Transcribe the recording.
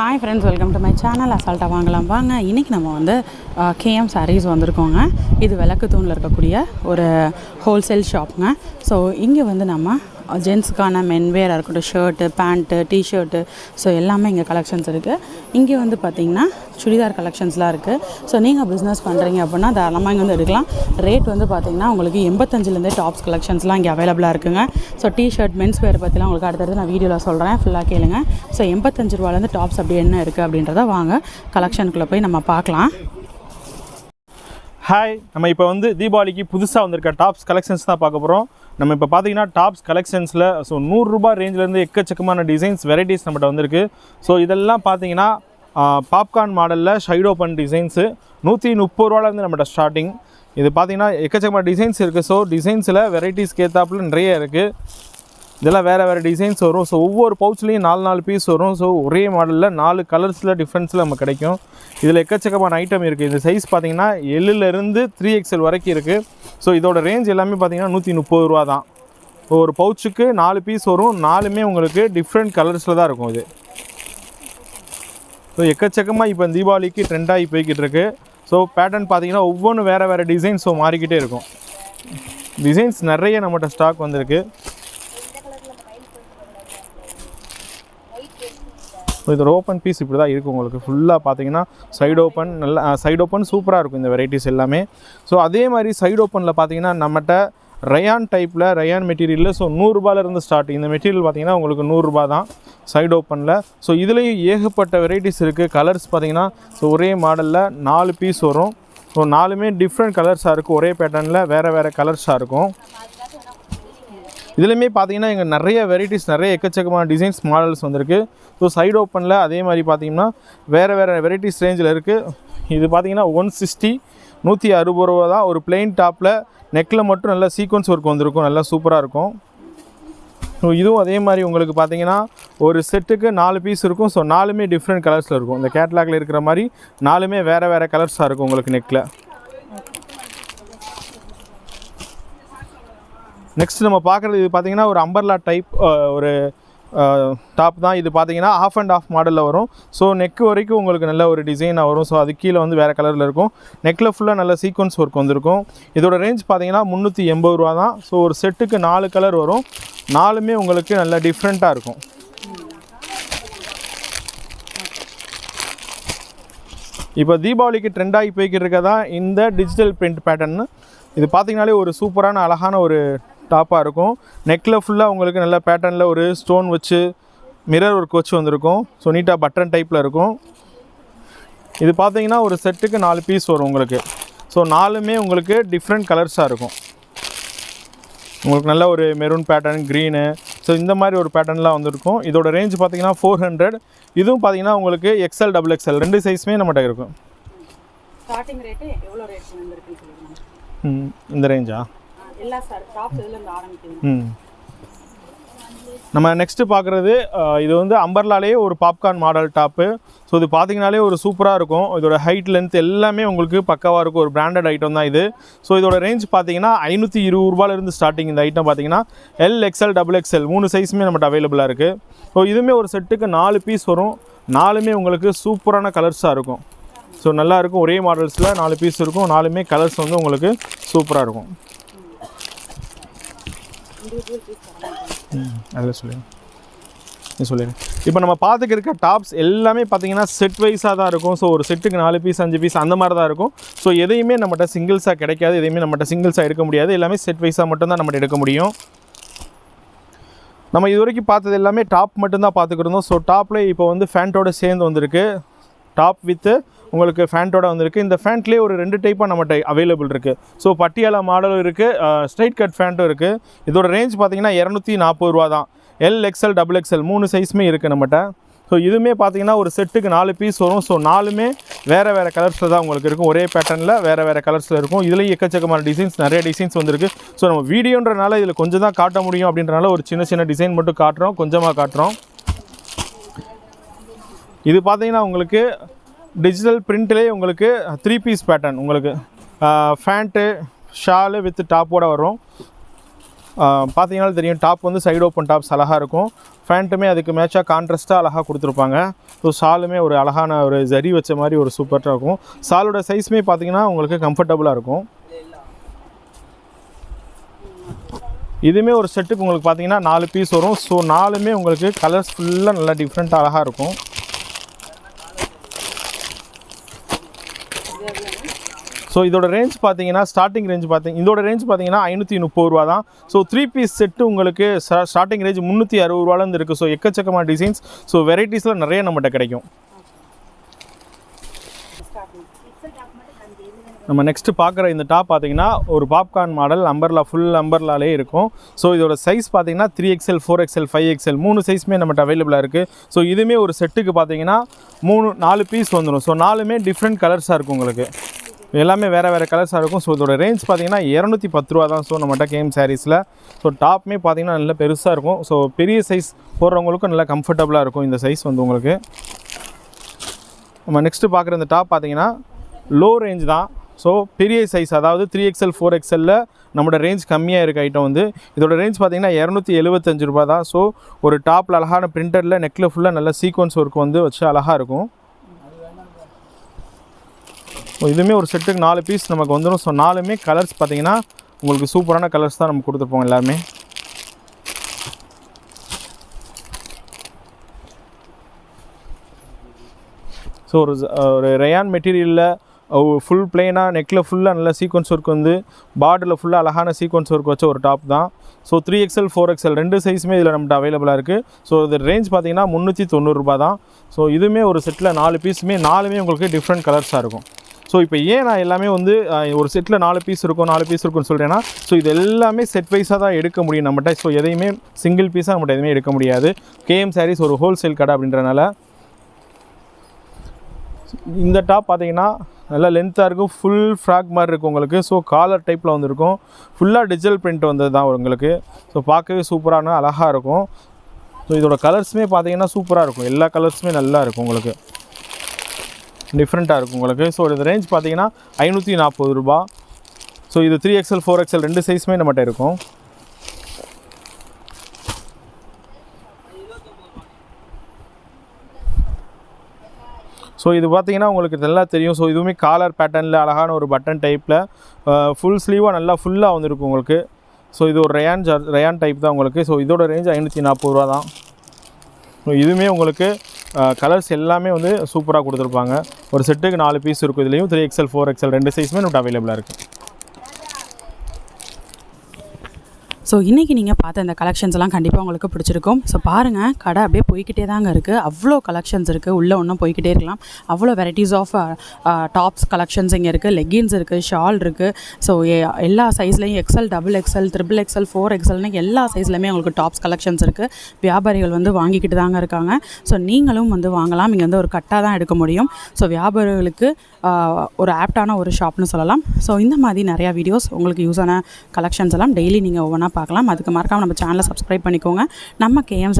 Hi friends welcome to my channel அசால்ட்டாக வாங்கலாம். வாங்க இன்றைக்கி நம்ம வந்து கேஎம் சாரீஸ் வந்திருக்கோங்க. இது விளக்கு தூணில் இருக்கக்கூடிய ஒரு ஹோல்சேல் ஷாப்புங்க ஸோ இங்கே வந்து நம்ம ஜென்ஸுக்கான மென்வேராக இருக்கட்டும் ஷர்ட்டு பேண்ட்டு டிஷர்ட்டு ஸோ எல்லாமே இங்கே கலெக்ஷன்ஸ் இருக்குது இங்கே வந்து பார்த்திங்கன்னா சுடிதார் கலெக்ஷன்ஸ்லாம் இருக்குது ஸோ நீங்கள் பிஸ்னஸ் பண்ணுறீங்க அப்படின்னா தாராளமாக இங்கே வந்து எடுக்கலாம். ரேட் வந்து பார்த்திங்கன்னா உங்களுக்கு எண்பத்தஞ்சிலேருந்தே டாப்ஸ் கலெக்ஷன்ஸ்லாம் இங்கே அவைலபிளாக இருக்குங்க. ஸோ டிஷர்ட் மென்ஸ் வேர் பற்றிலாம் உங்களுக்கு அடுத்தடுத்து நான் வீடியோவில் சொல்கிறேன் ஃபுல்லாக கேளுங்க. ஸோ எண்பத்தஞ்சு ரூபாலேருந்து டாப்ஸ் அப்படி என்ன இருக்குது அப்படின்றத வாங்க. கலெக்ஷனுக்குள்ளே போய் நம்ம பார்க்கலாம். ஹாய் நம்ம இப்போ வந்து தீபாவளிக்கு புதுசாக வந்திருக்க டாப்ஸ் கலெக்ஷன்ஸ் தான் பார்க்க போகிறோம் நம்ம இப்போ பார்த்தீங்கன்னா டாப்ஸ் கலெக்ஷன்ஸில் ஸோ நூறுரூபா ரேஞ்சிலேருந்து எக்கச்சக்கமான டிசைன்ஸ் வெரைட்டிஸ் நம்மகிட்ட வந்திருக்கு. ஸோ இதெல்லாம் பார்த்தீங்கன்னா பாப்கார்ன் மாடலில் ஷைட் ஓப்பன் டிசைன்ஸு நூற்றி முப்பது ரூபாலேருந்து நம்மகிட்ட ஸ்டார்டிங் இது பார்த்தீங்கன்னா எக்கச்சக்கமான டிசைன்ஸ் இருக்குது ஸோ டிசைன்ஸில் வெரைட்டிஸ்க்கு ஏற்றாப்புல நிறைய இருக்குது இதெல்லாம் வேறு வேறு டிசைன்ஸ் வரும். ஸோ ஒவ்வொரு பவுச்லேயும் நாலு நாலு பீஸ் வரும். ஸோ ஒரே மாடலில் நாலு கலர்ஸில் டிஃப்ரென்ஸில் நமக்கு கிடைக்கும். இதில் எக்கச்சக்கமான ஐட்டம் இருக்குது இந்த சைஸ் பார்த்தீங்கன்னா எல்லுலேருந்து த்ரீ எக்ஸ்எல் வரைக்கும் இருக்குது ஸோ இதோட ரேஞ்ச் எல்லாமே பார்த்தீங்கன்னா நூற்றி முப்பது ரூபா தான். ஒரு பவுச்சுக்கு நாலு பீஸ் வரும். நாலுமே உங்களுக்கு டிஃப்ரெண்ட் கலர்ஸில் தான் இருக்கும் இது. ஸோ எக்கச்சக்கமாக இப்போ தீபாவளிக்கு ட்ரெண்டாகி போய்கிட்டு இருக்கு. ஸோ பேட்டர்ன் பார்த்தீங்கன்னா ஒவ்வொன்றும் வேறு வேறு டிசைன்ஸ் ஸோ மாறிக்கிட்டே இருக்கும். டிசைன்ஸ் நிறைய நம்மகிட்ட ஸ்டாக் வந்திருக்கு. ஸோ இதோட ஓப்பன் பீஸ் இப்படி தான் இருக்கும் உங்களுக்கு. ஃபுல்லாக பார்த்தீங்கன்னா சைடு ஓப்பன் நல்லா சைடு ஓப்பன் சூப்பராக இருக்கும் இந்த வெரைட்டிஸ் எல்லாமே. ஸோ அதே மாதிரி சைடு ஓப்பனில் பார்த்தீங்கன்னா நம்மகிட்ட ரயான் டைப்பில் ரயான் மெட்டீரியலில் ஸோ நூறுரூபாலேருந்து ஸ்டார்ட் இந்த மெட்டீரியல் பார்த்திங்கன்னா உங்களுக்கு நூறுரூபா தான் சைடு ஓப்பனில் ஸோ இதுலேயும் ஏகப்பட்ட வெரைட்டிஸ் இருக்குது கலர்ஸ் பார்த்தீங்கன்னா ஸோ ஒரே மாடலில் நாலு பீஸ் வரும். ஸோ நாலுமே டிஃப்ரெண்ட் கலர்ஸாக இருக்கும். ஒரே பேட்டர்னில் வேறு வேறு கலர்ஸாக இருக்கும். இதுலேயுமே பார்த்தீங்கன்னா இங்கே நிறைய வெரைட்டிஸ் நிறைய எக்கச்சக்கமான டிசைன்ஸ் மாடல்ஸ் வந்திருக்கு. ஸோ சைடு ஓப்பனில் அதே மாதிரி பார்த்தீங்கன்னா வேறு வேறு வெரைட்டிஸ் ரேஞ்சில் இருக்குது இது பார்த்தீங்கன்னா ஒன் சிக்ஸ்டி நூற்றி அறுபது ரூபா தான். ஒரு பிளெயின் டாப்பில் நெக்கில் மட்டும் நல்லா சீக்வன்ஸ் ஒர்க் வந்திருக்கும். நல்லா சூப்பராக இருக்கும். ஸோ இதுவும் அதே மாதிரி உங்களுக்கு பார்த்தீங்கன்னா ஒரு செட்டுக்கு நாலு பீஸ் இருக்கும். ஸோ நாலுமே டிஃப்ரெண்ட் கலர்ஸில் இருக்கும். இந்த கேட்லாகில் இருக்கிற மாதிரி நாலுமே வேறு வேறு கலர்ஸாக இருக்கும் உங்களுக்கு நெக்கில் நெக்ஸ்ட் நம்ம பார்க்குறது இது பார்த்திங்கன்னா ஒரு அம்பர்லா டைப் ஒரு டாப் தான். இது பார்த்தீங்கன்னா ஆஃப் அண்ட் ஆஃப் மாடலில் வரும். ஸோ நெக் வரைக்கும் உங்களுக்கு நல்ல ஒரு டிசைனாக வரும். ஸோ அது கீழே வந்து வேறு கலரில் இருக்கும். நெக்கில் ஃபுல்லாக நல்ல சீக்வன்ஸ் ஒர்க் வந்திருக்கும். இதோட ரேஞ்ச் பார்த்தீங்கன்னா முந்நூற்றி எண்பது ரூபா தான். ஸோ ஒரு செட்டுக்கு நாலு கலர் வரும். நாலுமே உங்களுக்கு நல்ல டிஃப்ரெண்ட்டாக இருக்கும். இப்போ தீபாவளிக்கு ட்ரெண்டாகி போய்கிட்டு இருக்கதான் இந்த டிஜிட்டல் பிரிண்ட் பேட்டர்னு இது பார்த்தீங்கனாலே ஒரு சூப்பரான அழகான ஒரு டாப்பாக இருக்கும். நெக்கில் ஃபுல்லாக உங்களுக்கு நல்ல பேட்டர்னில் ஒரு ஸ்டோன் வச்சு மிரர் ஒர்க் வச்சு வந்திருக்கும். ஸோ நீட்டாக பட்டன் டைப்பில் இருக்கும். இது பார்த்தீங்கன்னா ஒரு செட்டுக்கு நாலு பீஸ் வரும் உங்களுக்கு. ஸோ நாலுமே உங்களுக்கு டிஃப்ரெண்ட் கலர்ஸாக இருக்கும். உங்களுக்கு நல்ல ஒரு மெரூன் பேட்டர்ன் க்ரீனு ஸோ இந்த மாதிரி ஒரு பேட்டர்ன்லாம் வந்திருக்கும். இதோட ரேஞ்ச் பார்த்தீங்கன்னா ஃபோர் ஹண்ட்ரட் இதுவும் பார்த்தீங்கன்னா உங்களுக்கு எக்ஸ்எல் டபுள் எக்ஸ்எல் ரெண்டு சைஸுமே நம்மகிட்ட இருக்கும். இந்த ரேஞ்சா சார் ஆரம்பிக்குது? நம்ம நெக்ஸ்ட்டு பார்க்குறது இது வந்து அம்பர்லாலேயே ஒரு பாப்கார்ன் மாடல் டாப்பு ஸோ இது பார்த்தீங்கனாலே ஒரு சூப்பராக இருக்கும். இதோட ஹைட் லென்த் எல்லாமே உங்களுக்கு பக்காவாக இருக்கும். ஒரு பிராண்டட் ஐட்டம் தான் இது. ஸோ இதோட ரேஞ்ச் பார்த்தீங்கன்னா ஐநூற்றி இருபது ரூபாயிலிருந்து ஸ்டார்டிங் இந்த ஐட்டம் பார்த்தீங்கன்னா எல் எக்ஸ்எல் டபுள் எக்ஸ்எல் மூணு சைஸுமே நம்மகிட்ட அவைலபிளாக இருக்குது ஸோ இதுவுமே ஒரு செட்டுக்கு நாலு பீஸ் வரும். நாலுமே உங்களுக்கு சூப்பரான கலர்ஸாக இருக்கும். ஸோ நல்லாயிருக்கும் ஒரே மாடல்ஸில் நாலு பீஸ் இருக்கும். நாலுமே கலர்ஸ் வந்து உங்களுக்கு சூப்பராக இருக்கும். அதில் சொல்லுங்கள் சொல்லிடுறேன் இப்போ நம்ம பார்த்துக்க இருக்க டாப்ஸ் எல்லாமே பார்த்தீங்கன்னா செட் வைஸாக தான் இருக்கும். ஸோ ஒரு செட்டுக்கு நாலு பீஸ் அஞ்சு பீஸ் அந்த மாதிரி தான் இருக்கும். ஸோ எதையுமே நம்மகிட்ட சிங்கிள்ஸாக கிடைக்காது. எதையுமே நம்மகிட்ட சிங்கிள்ஸாக எடுக்க முடியாது. எல்லாமே செட் வைஸாக மட்டும்தான் நம்மகிட்ட எடுக்க முடியும். நம்ம இது வரைக்கும் பார்த்தது எல்லாமே டாப் மட்டும்தான் பார்த்துக்கிருந்தோம் ஸோ டாப்பில் இப்போ வந்து ஃபேண்ட்டோட சேர்ந்து வந்திருக்கு. டாப் வித்து உங்களுக்கு ஃபேண்ட்டோட வந்திருக்கு. இந்த ஃபேண்ட்லேயே ஒரு ரெண்டு டைப்பாக நம்மகிட்ட அவைலபிள் இருக்குது ஸோ பட்டியாலா மாடலும் இருக்குது ஸ்ட்ரைட் கட் ஃபேண்ட்டும் இருக்குது இதோட ரேஞ்ச் பார்த்தீங்கன்னா இரநூத்தி நாற்பது ரூபா தான் எல் எக்ஸ்எல் டபுள் எக்ஸ்எல் மூணு சைஸுமே இருக்குது நம்மகிட்ட. ஸோ இதுவுமே பார்த்தீங்கன்னா ஒரு செட்டுக்கு நாலு பீஸ் வரும். ஸோ நாலுமே வேறு வேறு கலர்ஸில் தான் உங்களுக்கு இருக்கும். ஒரே பேட்டர்னில் வேறு வேறு கலர்ஸில் இருக்கும். இதுலேயும் எக்கச்சக்கமான டிசைன்ஸ் நிறைய டிசைன்ஸ் வந்திருக்கு. ஸோ நம்ம வீடியோன்றனால இதில் கொஞ்சம் தான் காட்ட முடியும் அப்படின்றனால ஒரு சின்ன சின்ன டிசைன் மட்டும் காட்டுறோம். கொஞ்சமாக காட்டுறோம். இது பார்த்தீங்கன்னா உங்களுக்கு டிஜிட்டல் பிரிண்ட்லேயே உங்களுக்கு த்ரீ பீஸ் பேட்டர்ன் உங்களுக்கு ஃபேண்ட்டு ஷாலு வித் டாப்போடு வரும். பார்த்தீங்கன்னா தெரியும் டாப் வந்து சைடு ஓப்பன் டாப்ஸ் அழகாக இருக்கும். ஃபேண்ட்டுமே அதுக்கு மேட்சாக கான்ட்ராஸ்ட்டாக அழகாக கொடுத்துருப்பாங்க. ஸோ ஷாலுமே ஒரு அழகான ஒரு ஜரி வச்ச மாதிரி ஒரு சூப்பராக இருக்கும். ஷாலோட சைஸுமே பார்த்தீங்கன்னா உங்களுக்கு கம்ஃபர்டபுளாக இருக்கும். இதுவுமே ஒரு செட்டுக்கு உங்களுக்கு பார்த்தீங்கன்னா நாலு பீஸ் வரும். ஸோ நாலுமே உங்களுக்கு கலர்ஸ் ஃபுல்லாக நல்லா டிஃப்ரெண்ட்டாக அழகாக இருக்கும். ஸோ இதோட ரேஞ்ச் பார்த்தீங்கன்னா ஸ்டார்டிங் ரேஞ்ச் பார்த்தீங்க இதோட ரேஞ்ச் பார்த்தீங்கன்னா ஐநூற்றி முப்பது ரூபா தான். ஸோ த்ரீ பீஸ் செட்டு உங்களுக்கு ஸ்டார்டிங் ரேஞ்ச் முந்நூற்றி அறுபது ரூபாலேருந்து இருக்குது ஸோ எக்கச்சக்கமான டிசைன்ஸ் ஸோ வெரைட்டிஸில் நிறைய நம்மகிட்ட கிடைக்கும். நம்ம நெக்ஸ்ட்டு பார்க்குற இந்த டாப் பார்த்தீங்கன்னா ஒரு பாப்கார்ன் மாடல் அம்பர்லா ஃபுல் அம்பர்லாலே இருக்கும். ஸோ இதோட சைஸ் பார்த்தீங்கன்னா three XL four XL five XL மூணு சைஸுமே நம்மகிட்ட அவைலபிளாக இருக்குது ஸோ இதுவுமே ஒரு செட்டுக்கு பார்த்தீங்கன்னா மூணு நாலு பீஸ் வந்துடும் ஸோ நாலுமே டிஃப்ரெண்ட் கலர்ஸாக இருக்கும் உங்களுக்கு. எல்லாமே வேறு வேறு கலர்ஸாக இருக்கும். ஸோ இதோட ரேஞ்ச் பார்த்தீங்கன்னா இரநூத்தி பத்து ரூபா தான். ஸோ நம்மகிட்ட கேம் சாரீஸில் ஸோ டாப்புமே பார்த்தீங்கன்னா நல்ல பெருசாக இருக்கும். ஸோ பெரிய சைஸ் போடுறவங்களுக்கும் நல்லா கம்ஃபர்டபுளாக இருக்கும். இந்த சைஸ் வந்து உங்களுக்கு. நம்ம நெக்ஸ்ட்டு பார்க்குற இந்த டாப் பார்த்தீங்கன்னா லோ ரேஞ்ச் தான். ஸோ பெரிய சைஸ் அதாவது த்ரீ எக்ஸ்எல் ஃபோர் எக்ஸ்எல்ல நம்மளோட ரேஞ்ச் கம்மியாக இருக்க ஐட்டம் வந்து இதோட ரேஞ்ச் பார்த்தீங்கன்னா இரநூத்தி எழுபத்தஞ்சு ரூபா தான். ஸோ ஒரு டாப்பில் அழகான பிரிண்டரில் நெக்கில் ஃபுல்லாக நல்ல சீக்வன்ஸ் ஒர்க் வந்து வச்சு அழகாக இருக்கும். இதுவுமே ஒரு செட்டுக்கு நாலு பீஸ் நமக்கு வந்துடும் ஸோ நாலுமே கலர்ஸ் பார்த்தீங்கன்னா உங்களுக்கு சூப்பரான கலர்ஸ் தான் நம்ம கொடுத்துருப்போம் எல்லாமே. ஸோ ஒரு ஒரு ரயான் மெட்டீரியலில் ஃபுல் பிளெயினாக நெக்கில் ஃபுல்லாக நல்ல சீக்வன்ஸ் ஒர்க் வந்து பார்டரில் ஃபுல்லாக அழகான சீக்வன்ஸ் ஒர்க் வச்ச ஒரு டாப் தான். So three XL four XL ரெண்டு சைஸுமே இதில் நம்மகிட்ட அவைலபிளாக இருக்குது ஸோ இது ரேஞ்ச் பார்த்தீங்கன்னா முந்நூற்றி தொண்ணூறுரூபா தான். ஸோ இதுவுமே ஒரு செட்டில் நாலு பீஸுமே நாலுமே உங்களுக்கு டிஃப்ரெண்ட் கலர்ஸாக இருக்கும். ஸோ இப்போ ஏன் நான் எல்லாமே வந்து ஒரு செட்டில் நாலு பீஸ் இருக்கும் நாலு பீஸ் இருக்கும்னு சொல்கிறேன்னா ஸோ இது எல்லாமே செட் வைஸாக தான் எடுக்க முடியும் நம்மகிட்ட. ஸோ எதையுமே சிங்கிள் பீஸாக நம்மகிட்ட எதுவுமே எடுக்க முடியாது. கேஎம் சாரீஸ் ஒரு ஹோல்சேல் கடை அப்படின்றனால இந்த டாப் பார்த்தீங்கன்னா நல்லா லென்த்தாக இருக்கும் ஃபுல் ஃப்ராக் மாதிரி இருக்கும் உங்களுக்கு. ஸோ காலர் டைப்பில் வந்துருக்கும். ஃபுல்லாக டிஜிட்டல் பிரிண்ட் வந்தது தான் உங்களுக்கு. ஸோ பார்க்கவே சூப்பரான அழகாக இருக்கும். ஸோ இதோட கலர்ஸுமே பார்த்தீங்கன்னா சூப்பராக இருக்கும். எல்லா கலர்ஸுமே நல்லா இருக்கும் உங்களுக்கு. டிஃப்ரெண்ட்டாக இருக்கும் உங்களுக்கு. ஸோ இது ரேஞ்ச் பார்த்தீங்கன்னா ஐநூற்றி நாற்பது ரூபா ஸோ இது த்ரீ எக்ஸ்எல் ஃபோர் எக்ஸ்எல் ரெண்டு சைஸுமே நம்மகிட்ட இருக்கும். ஸோ இது பார்த்தீங்கன்னா உங்களுக்கு நல்லா தெரியும். ஸோ இதுவுமே காலர் பேட்டர்னில் அழகான ஒரு பட்டன் டைப்பில் ஃபுல் ஸ்லீவாக நல்லா ஃபுல்லாக வந்துருக்கும் உங்களுக்கு. ஸோ இது ஒரு ரயான் ஜார் ரயான் டைப் தான் உங்களுக்கு. ஸோ இதோட ரேஞ்ச் ஐநூற்றி நாற்பது ரூபா தான். ஸோ இதுவுமே உங்களுக்கு கலர்ஸ் எல்லாமே வந்து சூப்பராக கொடுத்துருப்பாங்க. ஒரு செட்டுக்கு நாலு பீஸ் இருக்கும். இதுலேயும் த்ரீ எக்ஸ்எல் ஃபோர் எக்ஸ்எல் ரெண்டு சைஸுமே நம்மகிட்ட அவைலபிளாக இருக்குது ஸோ இன்றைக்கி நீங்கள் பார்த்த இந்த கலெக்ஷன்ஸ் எல்லாம் கண்டிப்பாக உங்களுக்கு பிடிச்சிருக்கும். ஸோ பாருங்கள் கடை அப்படியே போய்கிட்டே தாங்க இருக்குது அவ்வளோ கலெக்ஷன்ஸ் இருக்குது உள்ளே ஒன்றும் போய்க்கிட்டே இருக்கலாம். அவ்வளோ வெரைட்டிஸ் ஆஃப் டாப்ஸ் கலெக்ஷன்ஸ் இங்கே இருக்குது லெகின்ஸ் இருக்குது ஷால் இருக்குது ஸோ எல்லா சைஸ்லையும் XL double XL triple XL four எக்ஸல்னு எல்லா சைஸ்லையுமே உங்களுக்கு டாப்ஸ் கலெக்ஷன்ஸ் இருக்குது வியாபாரிகள் வந்து வாங்கிக்கிட்டு தாங்க இருக்காங்க. ஸோ நீங்களும் வந்து வாங்கலாம். இங்கே வந்து ஒரு கட்டாக தான் எடுக்க முடியும். ஸோ வியாபாரிகளுக்கு uh, ஒரு ஆப்டான ஒரு ஷாப்னு சொல்லலாம். ஸோ இந்த மாதிரி நிறையா வீடியோஸ் உங்களுக்கு யூஸான கலெக்ஷன்ஸ் எல்லாம் டெய்லி நீங்கள் ஒவ்வொன்றா பார்க்கலாம். அதுக்கு மறக்காம நம்ம சேனலை சப்ஸ்கிரைப் பண்ணிக்கோங்க. நம்ம கேஎம்